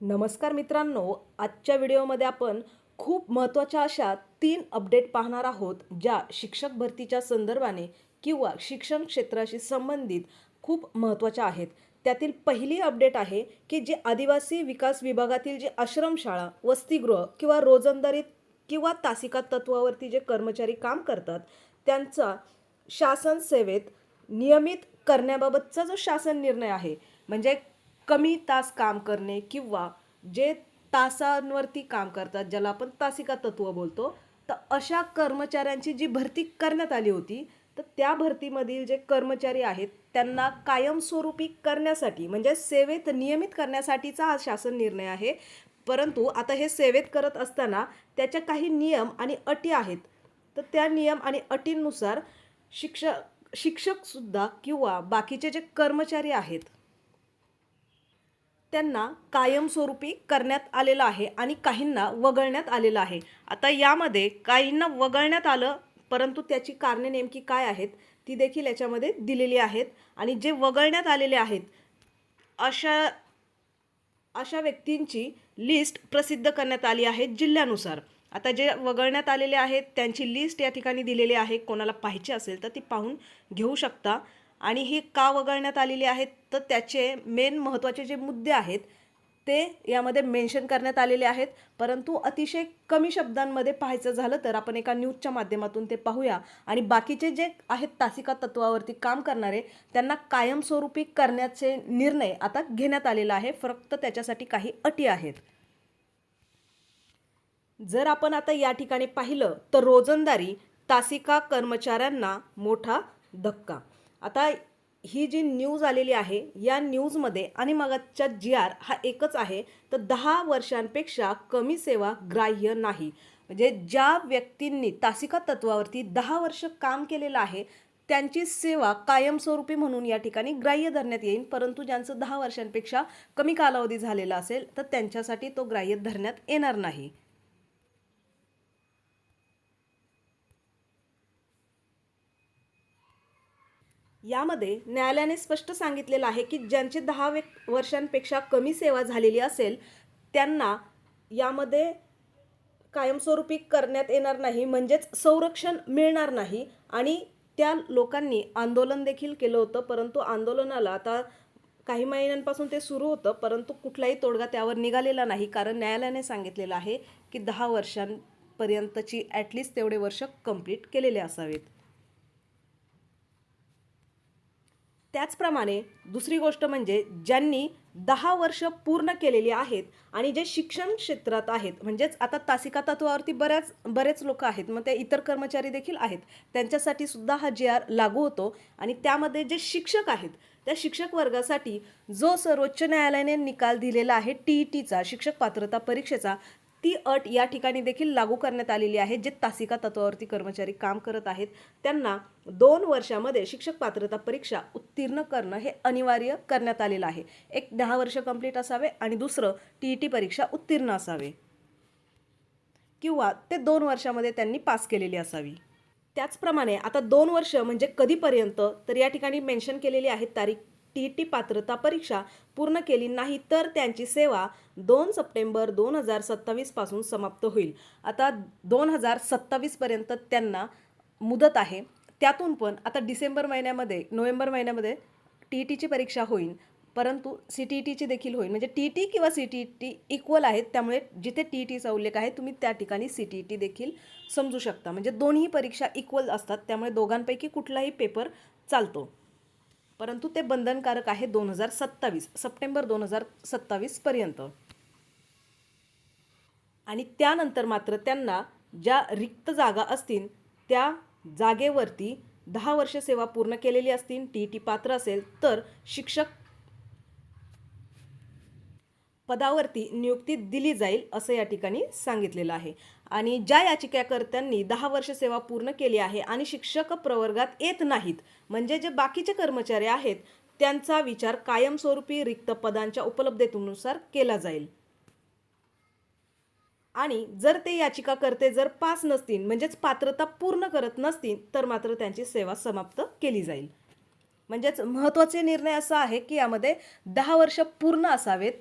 नमस्कार मित्रांनो आजच्या व्हिडिओमध्ये आपण खूप महत्त्वाच्या अशा तीन अपडेट पाहणार आहोत ज्या शिक्षक भरतीच्या संदर्भाने किंवा शिक्षण क्षेत्राशी संबंधित खूप महत्त्वाच्या आहेत. त्यातील पहिली अपडेट आहे की जे आदिवासी विकास विभागातील जे आश्रमशाळा वसतिगृह किंवा रोजंदारीत किंवा तासिका तत्वावरती जे कर्मचारी काम करतात त्यांचा शासन सेवेत नियमित करण्याबाबतचा जो शासन निर्णय आहे म्हणजे कमी तास काम करणे किंवा जे तासांवरती काम करतात ज्याला आपण तासिका तत्व बोलतो तर अशा कर्मचाऱ्यांची जी भरती करण्यात आली होती तर त्या भरतीमधील जे कर्मचारी आहेत त्यांना कायमस्वरूपी करण्यासाठी म्हणजे सेवेत नियमित करण्यासाठीचा हा शासन निर्णय आहे. परंतु आता हे सेवेत करत असताना त्याच्या काही नियम आणि अटी आहेत. तर त्या नियम आणि अटींनुसार शिक्षक शिक्षकसुद्धा किंवा बाकीचे जे कर्मचारी आहेत त्यांना कायमस्वरूपी करण्यात आलेलं आहे आणि काहींना वगळण्यात आलेलं आहे. आता यामध्ये काहींना वगळण्यात आलं परंतु त्याची कारणे नेमकी काय आहेत ती देखील याच्यामध्ये दिलेली आहेत. आणि जे वगळण्यात आलेले आहेत अशा अशा व्यक्तींची लिस्ट प्रसिद्ध करण्यात आली आहे जिल्ह्यानुसार. आता जे वगळण्यात आलेले आहेत त्यांची लिस्ट या ठिकाणी दिलेली आहे. कोणाला पाहिजे असेल तर ती पाहून घेऊ शकता. आणि ही का वगळण्यात आलेली आहेत? तर त्याचे मेन महत्त्वाचे जे मुद्दे आहेत ते यामध्ये मेन्शन करण्यात आलेले आहेत. परंतु अतिशय कमी शब्दांमध्ये पाहायचं झालं तर आपण एका न्यूजच्या माध्यमातून ते पाहूया. आणि बाकीचे जे आहेत तासिका तत्वावरती काम करणारे त्यांना कायमस्वरूपी करण्याचे निर्णय आता घेण्यात आलेला आहे. फक्त त्याच्यासाठी काही अटी आहेत. जर आपण आता या ठिकाणी पाहिलं तर रोजंदारी तासिका कर्मचाऱ्यांना मोठा धक्का. आता ही जी न्यूज आलेली आहे या न्यूजमध्ये आणि मगाच्या जी आर हा एकच आहे तर दहा वर्षांपेक्षा कमी सेवा ग्राह्य नाही. म्हणजे ज्या व्यक्तींनी तासिका तत्वावरती दहा वर्ष काम केलेलं आहे त्यांची सेवा कायमस्वरूपी म्हणून या ठिकाणी ग्राह्य धरण्यात येईल परंतु ज्यांचं दहा वर्षांपेक्षा कमी कालावधी झालेला असेल तर त्यांच्यासाठी तो ग्राह्य धरण्यात येणार नाही. यामध्ये न्यायालयाने स्पष्ट सांगितलेलं आहे की ज्यांची दहा वे वर्षांपेक्षा कमी सेवा झालेली असेल त्यांना यामध्ये कायमस्वरूपी करण्यात येणार नाही म्हणजेच संरक्षण मिळणार नाही आणि त्या लोकांनी आंदोलन देखील केलं होतं. परंतु आंदोलनाला आता काही महिन्यांपासून ते सुरू होतं परंतु कुठलाही तोडगा त्यावर निघालेला नाही. कारण न्यायालयाने सांगितलेलं आहे की दहा वर्षांपर्यंतची ॲटलिस्ट तेवढे वर्ष कंप्लीट केलेले असावेत. त्याचप्रमाणे दुसरी गोष्ट म्हणजे ज्यांनी दहा वर्ष पूर्ण केलेली आहेत आणि जे शिक्षण क्षेत्रात आहेत म्हणजेच आता तासिका तत्वावरती बऱ्याच बरेच लोक आहेत मग ते इतर कर्मचारी देखील आहेत त्यांच्यासाठी सुद्धा हा जी आर लागू होतो आणि त्यामध्ये जे शिक्षक आहेत त्या शिक्षक वर्गासाठी जो सर्वोच्च न्यायालयाने निकाल दिलेला आहे टी ई टीचा शिक्षक पात्रता परीक्षेचा ती अट या ठिकाणी देखील लागू करण्यात आलेली आहे जे तासिका तत्वावरती कर्मचारी काम करत आहेत. त्यांना दोन वर्षामध्ये शिक्षक पात्रता परीक्षा उत्तीर्ण करणं हे अनिवार्य करण्यात आलेलं आहे. एक दहा वर्ष कंप्लीट असावे आणि दुसरं टी ई टी परीक्षा उत्तीर्ण असावे. किंवा ते दोन वर्षामध्ये त्यांनी पास केलेली असावी. त्याचप्रमाणे आता दोन वर्ष म्हणजे कधीपर्यंत तर या ठिकाणी मेन्शन केलेली आहे तारीख टी टी पात्रता परीक्षा पूर्ण केली नाही तर त्यांची सेवा दोन सप्टेंबर दोन हजार सत्तावीसपासून समाप्त होईल. आता दोन हजार सत्तावीसपर्यंत त्यांना मुदत आहे. त्यातून पण आता डिसेंबर महिन्यामध्ये नोव्हेंबर महिन्यामध्ये टी ई टीची परीक्षा होईल. परंतु सी टी ई टीची देखील होईल. म्हणजे टी टी किंवा C T E T equal आहेत. त्यामुळे जिथे टी ई टीचा उल्लेख आहे तुम्ही त्या ठिकाणी सी टी ई टी देखील समजू शकता. म्हणजे दोन्ही परीक्षा इक्वल असतात. त्यामुळे दोघांपैकी कुठलाही पेपर चालतो. परंतु ते बंधनकारक आहे दोन हजार सत्तावीस सप्टेंबर दोन हजार सत्तावीसपर्यंत आणि त्यानंतर मात्र त्यांना ज्या रिक्त जागा असतील त्या जागेवरती दहा वर्ष सेवा पूर्ण केलेली असतील टी टी पात्र असेल तर शिक्षक पदावरती नियुक्ती दिली जाईल असं या ठिकाणी सांगितलेलं आहे. आणि ज्या याचिकाकर्त्यांनी दहा वर्ष सेवा पूर्ण केली आहे आणि शिक्षक प्रवर्गात येत नाहीत म्हणजे जे बाकीचे कर्मचारी आहेत त्यांचा विचार कायमस्वरूपी रिक्त पदांच्या उपलब्धतेनुसार केला जाईल. आणि जर ते याचिकाकर्ते जर पास नसतील म्हणजेच पात्रता पूर्ण करत नसतील तर मात्र त्यांची सेवा समाप्त केली जाईल. म्हणजेच महत्त्वाचे निर्णय असा आहे की यामध्ये दहा वर्ष पूर्ण असावेत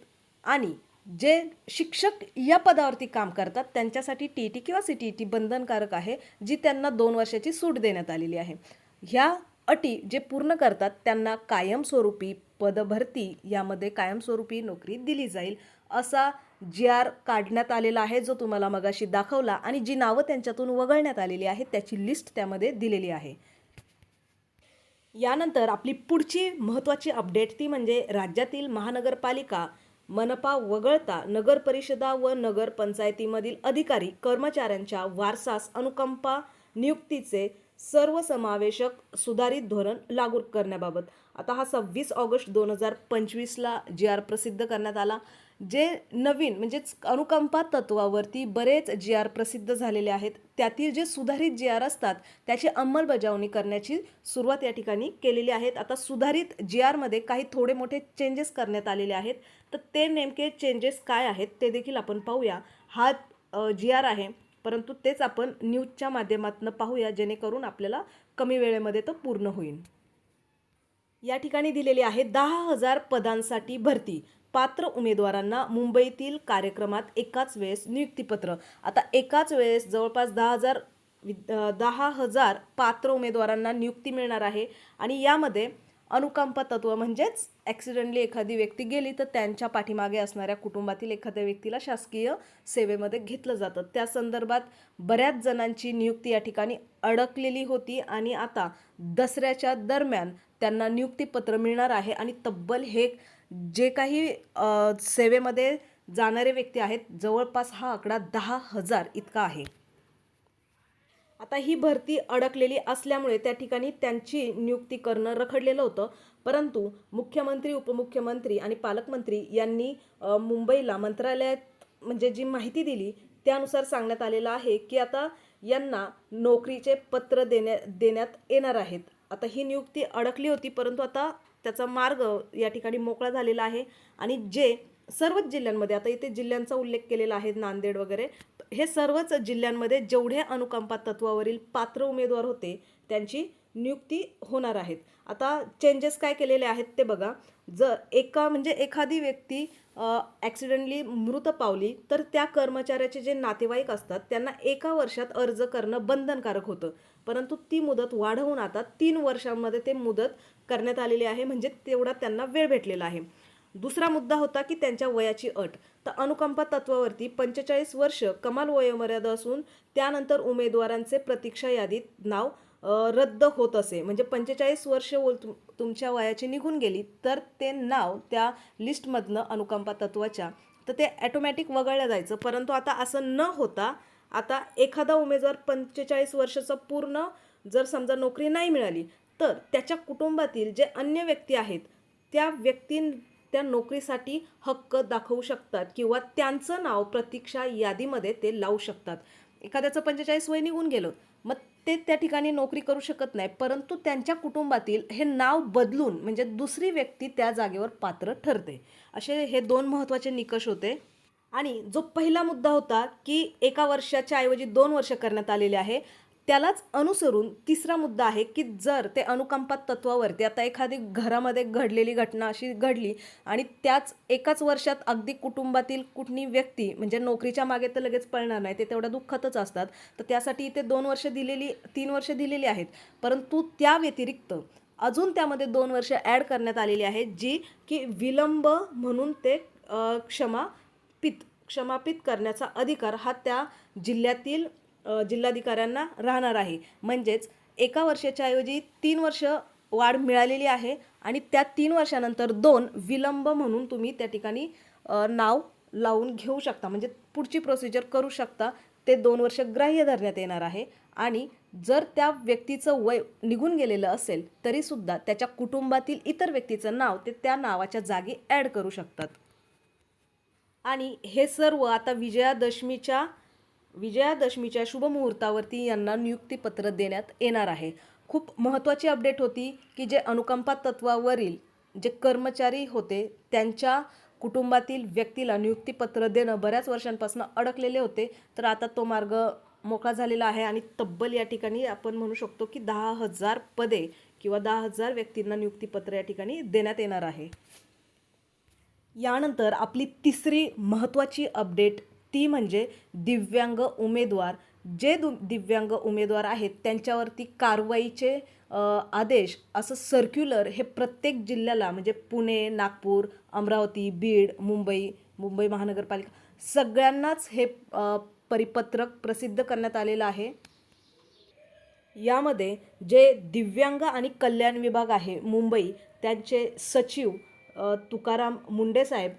आणि जे शिक्षक या पदावरती काम करतात त्यांच्यासाठी टी टी किंवा सी टी टी बंधनकारक आहे जी त्यांना दोन वर्षाची सूट देण्यात आलेली आहे. ह्या अटी जे पूर्ण करतात त्यांना कायमस्वरूपी पदभरती यामध्ये कायमस्वरूपी नोकरी दिली जाईल असा जी आर काढण्यात आलेला आहे जो तुम्हाला मगाशी दाखवला आणि जी नावं त्यांच्यातून वगळण्यात आलेली आहेत त्याची लिस्ट त्यामध्ये दिलेली आहे. यानंतर आपली पुढची महत्त्वाची अपडेट ती म्हणजे राज्यातील महानगरपालिका मनपा वगळता नगर परिषदा व नगर पंचायतीमधील अधिकारी कर्मचाऱ्यांच्या वारसास अनुकंपा नियुक्तीचे सर्वसमावेशक सुधारित धोरण लागू करण्याबाबत आता हा सव्वीस ऑगस्ट दोन हजार पंचवीसला जी आर प्रसिद्ध करण्यात आला जे नवीन म्हणजेच अनुकंपा तत्वावरती बरेच जी आर प्रसिद्ध झालेले आहेत त्यातील जे सुधारित जी आर असतात त्याची अंमलबजावणी करण्याची सुरुवात या ठिकाणी केलेली आहेत. आता सुधारित जी आरमध्ये काही थोडे मोठे चेंजेस करण्यात आलेले आहेत. तर ते नेमके चेंजेस काय आहेत ते देखील आपण पाहूया. हा जी आर आहे परंतु तेच आपण न्यूजच्या माध्यमातून पाहूया जेणेकरून आपल्याला कमी वेळेमध्ये तो पूर्ण होईल. या ठिकाणी दिलेली आहे दहा हजार पदांसाठी भरती. पात्र उमेदवारांना मुंबईतील कार्यक्रमात एकाच वेळेस नियुक्तीपत्र. आता एकाच वेळेस जवळपास दहा हजार विद- दहा हजार पात्र उमेदवारांना नियुक्ती मिळणार आहे. आणि यामध्ये अनुकंपा तत्व म्हणजेच ॲक्सिडेंटली एखादी व्यक्ती गेली तर त्यांच्या पाठीमागे असणाऱ्या कुटुंबातील एखाद्या व्यक्तीला शासकीय सेवेमध्ये घेतलं जातं. त्या संदर्भात बऱ्याच जणांची नियुक्ती या ठिकाणी अडकलेली होती आणि आता दसऱ्याच्या दरम्यान त्यांना नियुक्तीपत्र मिळणार आहे आणि तब्बल हे जे काही सेवेमध्ये जाणारे व्यक्ती आहेत जवळपास हा आकडा दहा हजार इतका आहे. आता ही भरती अडकलेली असल्यामुळे त्या ठिकाणी त्यांची नियुक्ती करणं रखडलेलं होतं. परंतु मुख्यमंत्री उपमुख्यमंत्री आणि पालकमंत्री यांनी मुंबईला मंत्रालयात म्हणजे जी माहिती दिली त्यानुसार सांगण्यात आलेलं आहे की आता यांना नोकरीचे पत्र देण्या देण्यात येणार आहेत. आता ही नियुक्ती अडकली होती परंतु आता त्याचा मार्ग या ठिकाणी मोकळा झालेला आहे. आणि जे सर्वच जिल्ह्यांमध्ये आता इथे जिल्ह्यांचा उल्लेख केलेला आहे नांदेड वगैरे हे सर्वच जिल्ह्यांमध्ये जेवढे अनुकंपा तत्वावरील पात्र उमेदवार होते त्यांची नियुक्ती होणार आहेत. आता चेंजेस काय केलेले आहेत ते बघा. जर एका म्हणजे एखादी व्यक्ती ॲक्सिडेंटली मृत पावली तर त्या कर्मचाऱ्याचे जे नातेवाईक असतात त्यांना एका वर्षात अर्ज करणं बंधनकारक होतं. परंतु ती मुदत वाढवून आता तीन वर्षांमध्ये ते मुदत करण्यात आलेली आहे म्हणजे तेवढा त्यांना वेळ भेटलेला आहे. दुसरा मुद्दा होता की त्यांच्या वयाची अट. तर अनुकंपा तत्वावरती पंचेचाळीस वर्ष कमाल वयोमर्यादा असून त्यानंतर उमेदवारांचे प्रतीक्षा यादीत नाव रद्द होत असे. म्हणजे पंचेचाळीस वर्ष ओल तुम तुमच्या वयाची निघून गेली तर ते नाव त्या लिस्टमधनं अनुकंपा तत्वाच्या तर ते ॲटोमॅटिक वगळलं जायचं. परंतु आता असं न होता आता एखादा उमेदवार पंचेचाळीस वर्षाचं पूर्ण जर समजा नोकरी नाही मिळाली तर त्याच्या कुटुंबातील जे अन्य व्यक्ती आहेत त्या व्यक्ती त्या नोकरीसाठी हक्क दाखवू शकतात किंवा त्यांचं नाव प्रतीक्षा यादीमध्ये ते लावू शकतात. एखाद्याचं पंचेचाळीस वय निघून गेलं मग ते त्या ठिकाणी नोकरी करू शकत नाही परंतु त्यांच्या कुटुंबातील हे नाव बदलून म्हणजे दुसरी व्यक्ती त्या जागेवर पात्र ठरते. असे हे दोन महत्त्वाचे निकष होते. आणि जो पहिला मुद्दा होता की एका वर्षाच्या ऐवजी दोन वर्ष करण्यात आलेले आहे त्यालाच अनुसरून तिसरा मुद्दा आहे की जर ते अनुकंपा तत्वावरती आता एखादी घरामध्ये घडलेली घटना अशी घडली आणि त्याच एकाच वर्षात अगदी कुटुंबातील कुठली व्यक्ती म्हणजे नोकरीच्या मागे तर लगेच पळणार नाही ते तेवढ्या दुःखातच असतात तर त्यासाठी इथे दोन वर्ष दिलेली तीन वर्ष दिलेली आहेत. परंतु त्या व्यतिरिक्त अजून त्यामध्ये दोन वर्ष ॲड करण्यात आलेली आहेत जी की विलंब म्हणून ते क्षमापित क्षमापित करण्याचा अधिकार हा त्या जिल्ह्यातील जिल्हाधिकाऱ्यांना राहणार आहे. म्हणजेच एका वर्षाच्या ऐवजी तीन वर्ष वाढ मिळालेली आहे आणि त्या तीन वर्षानंतर दोन विलंब म्हणून तुम्ही त्या ठिकाणी नाव लावून घेऊ शकता. म्हणजे पुढची प्रोसिजर करू शकता. ते दोन वर्ष ग्राह्य धरण्यात येणार आहे. आणि जर त्या व्यक्तीचं वय निघून गेलेलं असेल तरीसुद्धा त्याच्या कुटुंबातील इतर व्यक्तीचं नाव ते त्या नावाच्या जागी ॲड करू शकतात. आणि हे सर्व आता विजयादशमीच्या विजयादशमीच्या शुभमुहूर्तावरती यांना नियुक्तीपत्र देण्यात येणार आहे. खूप महत्त्वाची अपडेट होती की जे अनुकंपा तत्वावरील जे कर्मचारी होते त्यांच्या कुटुंबातील व्यक्तीला नियुक्तीपत्र देणं बऱ्याच वर्षांपासून अडकलेले होते. तर आता तो मार्ग मोकळा झालेला आहे आणि तब्बल या ठिकाणी आपण म्हणू शकतो की दहा हजार पदे किंवा दहा हजार व्यक्तींना नियुक्तीपत्र या ठिकाणी देण्यात येणार आहे. यानंतर आपली तिसरी महत्त्वाची अपडेट ती म्हणजे दिव्यांग उमेदवार. जे दु दिव्यांग उमेदवार आहेत त्यांच्यावरती कारवाईचे आदेश असं सर्क्युलर हे प्रत्येक जिल्ह्याला म्हणजे पुणे नागपूर अमरावती बीड मुंबई मुंबई महानगरपालिका सगळ्यांनाच हे परिपत्रक प्रसिद्ध करण्यात आलेलं आहे. यामध्ये जे दिव्यांग आणि कल्याण विभाग आहे मुंबई त्यांचे सचिव तुकाराम मुंडे साहेब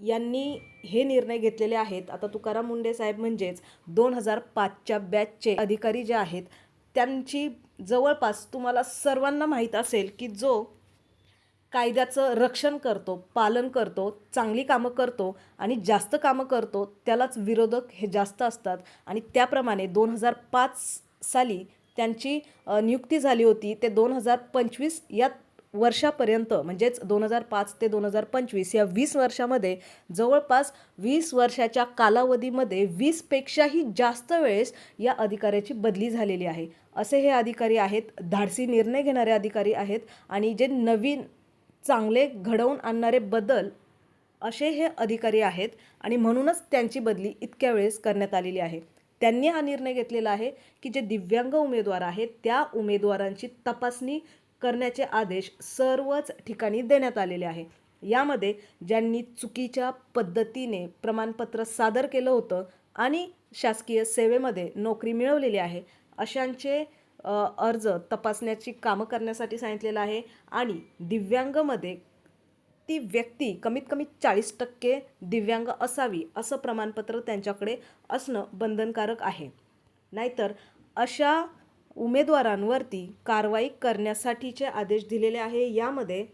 यांनी हे निर्णय घेतलेले आहेत. आता तुकाराम मुंडे साहेब म्हणजेच दोन हजार पाचच्या बॅचचे अधिकारी जे आहेत त्यांची जवळपास तुम्हाला सर्वांना माहीत असेल की जो कायद्याचं रक्षण करतो पालन करतो चांगली कामं करतो आणि जास्त कामं करतो त्यालाच विरोधक हे जास्त असतात. आणि त्याप्रमाणे दोन हजार पाच साली त्यांची नियुक्ती झाली होती. ते दोन हजार पंचवीस या वर्षापर्यंत म्हणजेच दोन हजार पाच ते दोन हजार पंचवीस या वीस वर्षामध्ये जवळपास वीस वर्षाच्या कालावधीमध्ये वीसपेक्षाही जास्त वेळेस या अधिकाऱ्याची बदली झालेली आहे. असे हे अधिकारी आहेत धाडसी निर्णय घेणारे अधिकारी आहेत आणि जे नवीन चांगले घडवून आणणारे बदल असे हे अधिकारी आहेत आणि म्हणूनच त्यांची बदली इतक्या वेळेस करण्यात आलेली आहे. त्यांनी हा निर्णय घेतलेला आहे की जे दिव्यांग उमेदवार आहेत त्या उमेदवारांची तपासणी करण्याचे आदेश सर्वच ठिकाणी देण्यात आलेले आहे. यामध्ये ज्यांनी चुकीच्या पद्धतीने प्रमाणपत्र सादर केलं होतं आणि शासकीय सेवेमध्ये नोकरी मिळवलेली आहे अशांचे अर्ज तपासण्याची कामं करण्यासाठी सांगितलेलं आहे आणि दिव्यांगमध्ये ती व्यक्ती कमीत कमी चाळीस टक्के दिव्यांग असावी असं प्रमाणपत्र त्यांच्याकडे असणं बंधनकारक आहे. नाहीतर अशा उमेदवारांवरती कारवाई करण्यासाठीचे आदेश दिलेले आहे. यामध्ये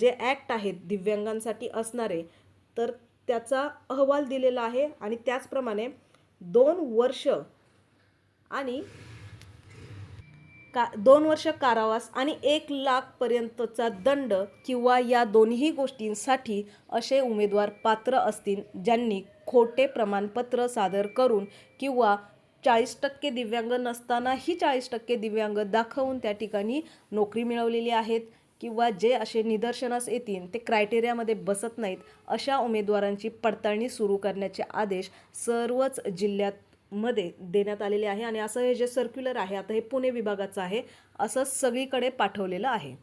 जे ॲक्ट आहेत दिव्यांगांसाठी असणारे तर त्याचा अहवाल दिलेला आहे आणि त्याचप्रमाणे दोन वर्ष आणि का दोन वर्ष कारावास आणि एक लाखपर्यंतचा दंड किंवा या दोन्ही गोष्टींसाठी असे उमेदवार पात्र असतील ज्यांनी खोटे प्रमाणपत्र सादर करून किंवा चाळीस टक्के दिव्यांग नसतानाही चाळीस टक्के दिव्यांग दाखवून त्या ठिकाणी नोकरी मिळवलेली आहेत किंवा जे असे निदर्शनास येतील ते क्रायटेरियामध्ये बसत नाहीत अशा उमेदवारांची पडताळणी सुरू करण्याचे आदेश सर्वच जिल्ह्यात मध्ये देण्यात आलेले आहे आणि असं हे जे सर्क्युलर आहे आता हे पुणे विभागाचं आहे असं सगळीकडे पाठवलेलं आहे.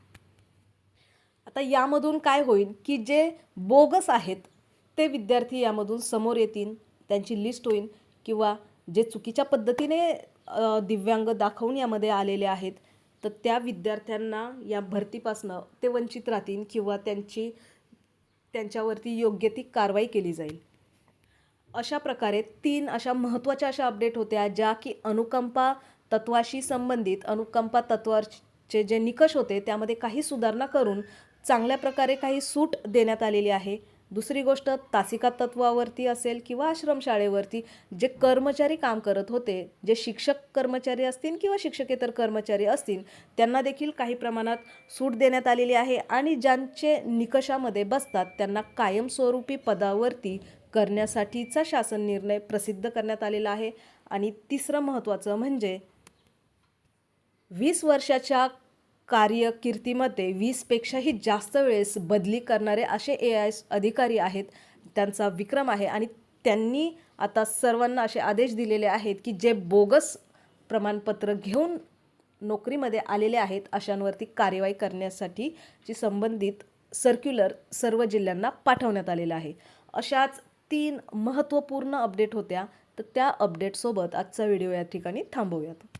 आता यामधून काय होईल की जे बोगस आहेत ते विद्यार्थी यामधून समोर येतील त्यांची लिस्ट होईल किंवा जे चुकीच्या पद्धतीने दिव्यांग दाखवून यामध्ये आलेले आहेत तर त्या विद्यार्थ्यांना या भरतीपासनं ते वंचित राहतील किंवा त्यांची त्यांच्यावरती योग्य ती कारवाई केली जाईल. अशा प्रकारे तीन अशा महत्त्वाच्या अशा अपडेट होत्या ज्या की अनुकंपा तत्वाशी संबंधित अनुकंपा तत्वाचे जे निकष होते त्यामध्ये काही सुधारणा करून चांगल्या प्रकारे काही सूट देण्यात आलेली आहे. दुसरी गोष्ट तासिका तत्वावरती असेल किंवा आश्रमशाळेवरती जे कर्मचारी काम करत होते जे शिक्षक कर्मचारी असतील किंवा शिक्षकेतर कर्मचारी असतील त्यांना देखील काही प्रमाणात सूट देण्यात आलेली आहे आणि ज्यांचे निकषामध्ये बसतात त्यांना कायमस्वरूपी पदावरती करण्यासाठीचा शासन निर्णय प्रसिद्ध करण्यात आलेला आहे. आणि तिसरं महत्त्वाचं म्हणजे वीस वर्षाच्या कार्यकिर्दीमध्ये वीसपेक्षाही जास्त वेळेस बदली करणारे असे ए आय अधिकारी आहेत. त्यांचा विक्रम आहे आणि त्यांनी आता सर्वांना असे आदेश दिलेले आहेत की जे बोगस प्रमाणपत्र घेऊन नोकरीमध्ये आलेले आहेत अशांवरती कार्यवाही करण्यासाठी जी संबंधित सर्क्युलर सर्व जिल्ह्यांना पाठवण्यात आलेलं आहे. अशाच तीन महत्त्वपूर्ण अपडेट होत्या. तर त्या अपडेटसोबत आजचा व्हिडिओ या ठिकाणी थांबवूयात.